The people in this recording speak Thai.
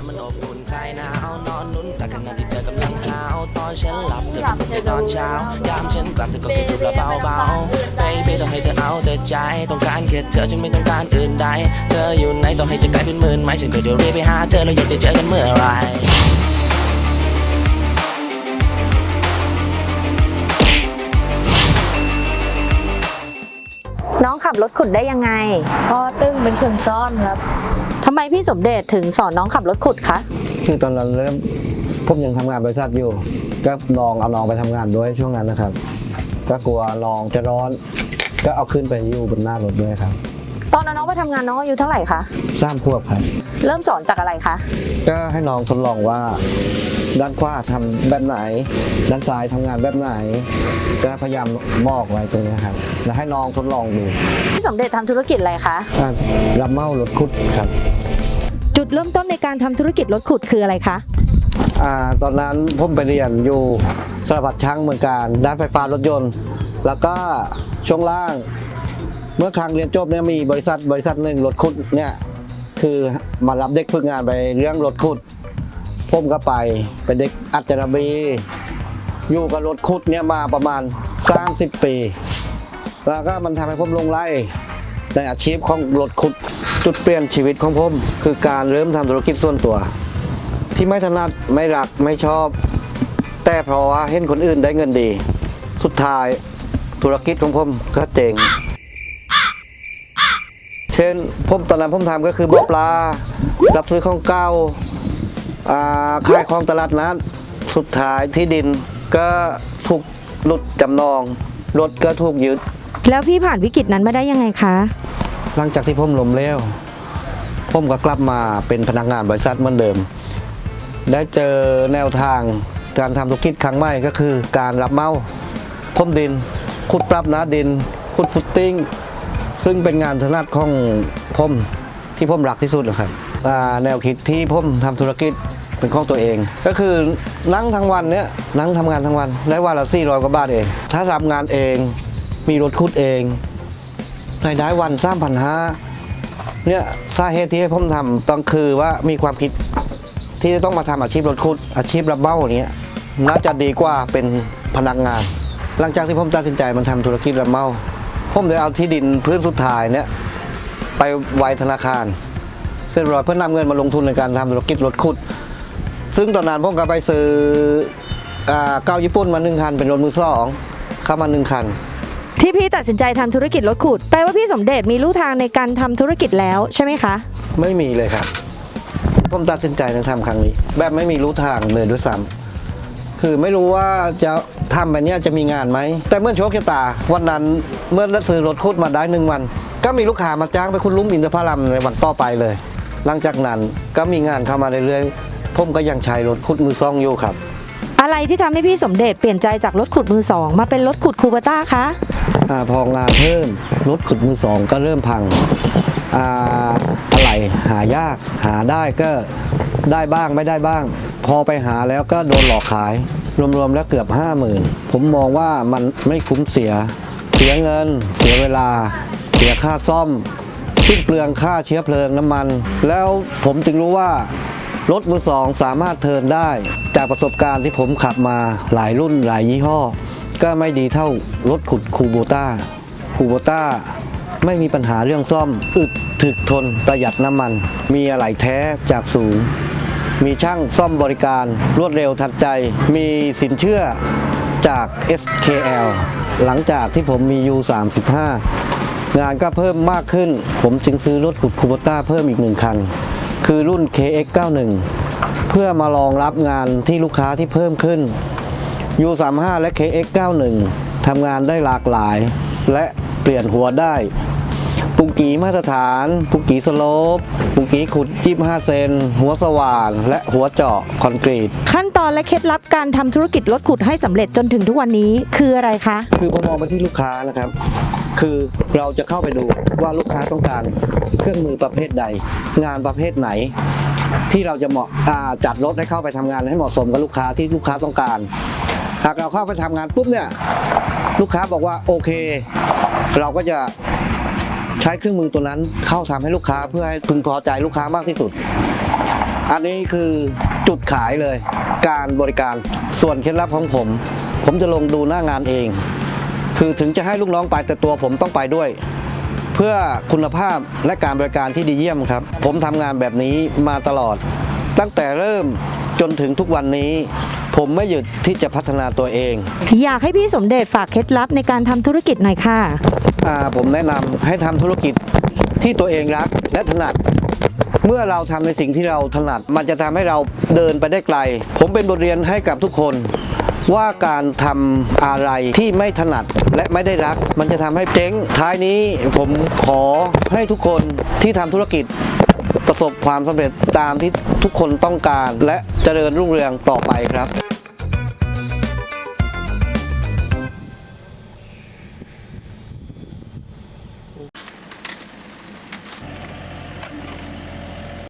นมันอบอุ่นคลายหนาวนอนนุ่นแต่ขณะที่เธอกำลังหาวตอนฉันหลับเธอก็ตื่นในตอนเช้ายามฉันกลับเธอก็ค่ดูแลเบาๆ baby ต้องให้เธอเอาแต่ใจ ต้องการแค่เธอฉันไม่ต้องการอื่นใด เธออยู่ไหนต้องให้เธอกลายเป็นหมื่นไม้ฉันก็จะรีบไปหาเธอเราอยากจะเจอกันเมื่อไหรน้องขับรถขุดได้ยังไง พ่อตึ้งเป็นคนซ่อนครับ ทำไมพี่สมเด็จถึงสอนน้องขับรถขุดคะ คือตอนนั้นเริ่มผมยังทำงานบริษัทอยู่ ก็ลองเอาน้องไปทำงานด้วยช่วงนั้นนะครับ ก็กลัวน้องจะร้อน ก็เอาขึ้นไปอยู่บนหน้ารถด้วยครับตอนนั้นน้องไปทำงานน้องอายุเท่าไหร่คะ สร้างควบครับ เริ่มสอนจากอะไรคะ ก็ให้น้องทดลองว่า ด้านขวาทำแบบไหน ด้านซ้ายทำงานแบบไหน ก็พยายามมอกไว้ตรงนี้ครับ แล้วให้น้องทดลองดูพี่สมเด็จทำธุรกิจอะไรคะอะรับเหมารถคุดครับ จุดเริ่มต้นในการทำธุรกิจรถขุดคืออะไรคะอ่าตอนนั้นผมไปเรียนอยู่สถาปัตย์ช่างเมืองการด้านไฟฟ้ารถยนต์ แล้วก็ช่วงล่าง เมื่อครั้งเรียนจบเนี่ยมีบริษัทบริษัทหนึ่งรถขุดเนี่ยคือมารับเด็กฝึกงานไปเรื่องรถขุด ผมก็ไปเป็นเด็กอัจฉริยอยู่กับรถขุดเนี่ยมาประมาณ 30 ปี แล้วก็มันทำให้ผมลงไหลในอาชีพของรถขุดจุดเปลี่ยนชีวิตของผม คือการเริ่มทำธุรกิจส่วนตัว ที่ไม่ถนัดไม่รักไม่ชอบ แต่เพราะว่าเห็นคนอื่นได้เงินดี สุดท้ายธุรกิจของผมก็เจ๋งเช่นผมตอนนั้นผมทำก็คือบ่อปลา รับซื้อของเก่า ขายของตลาดนัดสุดท้ายที่ดินก็ถูกหลุดจำนอง รถก็ถูกยึด แล้วพี่ผ่านวิกฤตนั้นมาได้ยังไงคะ หลังจากที่ผมล้มเหลวผมก็กลับมาเป็นพนักงานบริษัทเหมือนเดิม ได้เจอแนวทางการทำธุรกิจครั้งใหม่ก็คือการรับเหมาทมดิน ขุดปรับหนาดิน ขุดฟุตติ้ง ซึ่งเป็นงานถนัดของผมที่ผมรักที่สุดนะครับอ่าแนวคิดที่ผมทำธุรกิจ เป็นของตัวเอง ก็คือนั่งทั้งวันเนี้ยนั่งทำงานทั้งวันได้วันละ400กว่าบาทเอง ถ้ารับงานเองมีรถขุดเองรายได้วันสามพันห้าเนี่ยสาเหตุที่ให้ผมทำต้องคือว่ามีความคิดที่จะต้องมาทำอาชีพรถคุดอาชีพรับเหมาอย่างเงี้ยน่าจะดีกว่าเป็นพนักงาน หลังจากที่ผมตัดสินใจมันทำธุรกิจรับเมาผมได้เอาที่ดินพื้นสุดท้ายเนี่ยไปไว้ธนาคาร เสร็จร้อยเพื่อนำเงินมาลงทุนในการทำธุรกิจรถขุด ซึ่งตอนนั้นผมก็ไปซื้ออ่าเก้าญี่ปุ่นมาหนึ่งคันเป็นรถมือสองเข้ามาหนึ่งคัน ที่พี่ตัดสินใจทำธุรกิจรถขุดแปลว่าพี่สมเด็จมีลู่ทางในการทำธุรกิจแล้วใช่ไหมคะ ไม่มีเลยครับผมตัดสินใจในทำครั้งนี้ แบบไม่มีรู้ทางเลยด้วยซ้ำคือไม่รู้ว่าจะทำแบบเนี้ยจะมีงานไหม แต่เมื่อโชคชะตา วันนั้นเมื่อซื้อรถคุดมาได้หนึ่งวัน ก็มีลูกค้ามาจ้างไปคุณลุมอินทผลัมในวันต่อไปเลย หลังจากนั้นก็มีงานเข้ามาเรื่อยๆ ผมก็ยังใช้รถคุดมือซองอยู่ครับ อะไรที่ทำให้พี่สมเด็จเปลี่ยนใจจากรถขุดมือสองมาเป็นรถขุดคูเบต้าคะ อาพองานเพิ่มรถขุดมือสองก็เริ่มพังอ่าอะไรหายากหาได้ก็ได้บ้างไม่ได้บ้าง พอไปหาแล้วก็โดนหลอกขาย รวมๆแล้วเกือบห้าหมื่นผมมองว่ามันไม่คุ้มเสีย เสียเงิน เสียเวลา เสียค่าซ่อม สิ้นเปลืองค่าเชื้อเพลิงน้ำมัน แล้วผมจึงรู้ว่า รถมือสองสามารถเทินได้ จากประสบการณ์ที่ผมขับมาหลายรุ่นหลายยี่ห้อ ก็ไม่ดีเท่ารถขุดคูโบต้าคูโบต้าไม่มีปัญหาเรื่องซ่อม อึดถึกทนประหยัดน้ำมัน มีอะไหล่แท้จากศูนย์มีช่างซ่อมบริการรวดเร็วทันใจ มีสินเชื่อจาก SKL หลังจากที่ผมมี U35 งานก็เพิ่มมากขึ้น ผมจึงซื้อรถขุดคูโบต้าเพิ่มอีกหนึ่งคัน คือรุ่น KX91 เพื่อมารองรับงานที่ลูกค้าที่เพิ่มขึ้น U35 และ KX91 ทำงานได้หลากหลาย และเปลี่ยนหัวได้ปุงกีมาตรฐาน ปุงกีสโลปปุงกีขุด25เซน หัวสว่าน และหัวเจาะคอนกรีต ขั้นตอนและเคล็ดลับการทำธุรกิจรถขุดให้สำเร็จจนถึงทุกวันนี้คืออะไรคะ คือผมมองไปที่ลูกค้านะครับ คือเราจะเข้าไปดูว่าลูกค้าต้องการเครื่องมือประเภทใด งานประเภทไหน ที่เราจะเหมาะาจัดรถให้เข้าไปทำงานให้เหมาะสมกับลูกค้าที่ลูกค้าต้องการ หากเราเข้าไปทำงานปุ๊บเนี่ยลูกค้าบอกว่าโอเค เราก็จะใช้เครื่องมือตัวนั้นเข้าทำให้ลูกค้าเพื่อให้พึงพอใจลูกค้ามากที่สุด อันนี้คือจุดขายเลย การบริการส่วนเคล็ดลับของผม ผมจะลงดูหน้างานเอง คือถึงจะให้ลูกน้องไปแต่ตัวผมต้องไปด้วย เพื่อคุณภาพและการบริการที่ดีเยี่ยมครับ ผมทำงานแบบนี้มาตลอด ตั้งแต่เริ่มจนถึงทุกวันนี้ ผมไม่หยุดที่จะพัฒนาตัวเอง อยากให้พี่สมเด็จฝากเคล็ดลับในการทำธุรกิจหน่อยค่ะอ่าผมแนะนำให้ทำธุรกิจที่ตัวเองรักและถนัดเมื่อเราทำในสิ่งที่เราถนัด มันจะทำให้เราเดินไปได้ไกล ผมเป็นบทเรียนให้กับทุกคน ว่าการทำอะไรที่ไม่ถนัดและไม่ได้รัก มันจะทำให้เจ๊งท้ายนี้ผมขอให้ทุกคนที่ทำธุรกิจประสบความสำเร็จตามที่ทุกคนต้องการ และเจริญรุ่งเรืองต่อไปครับ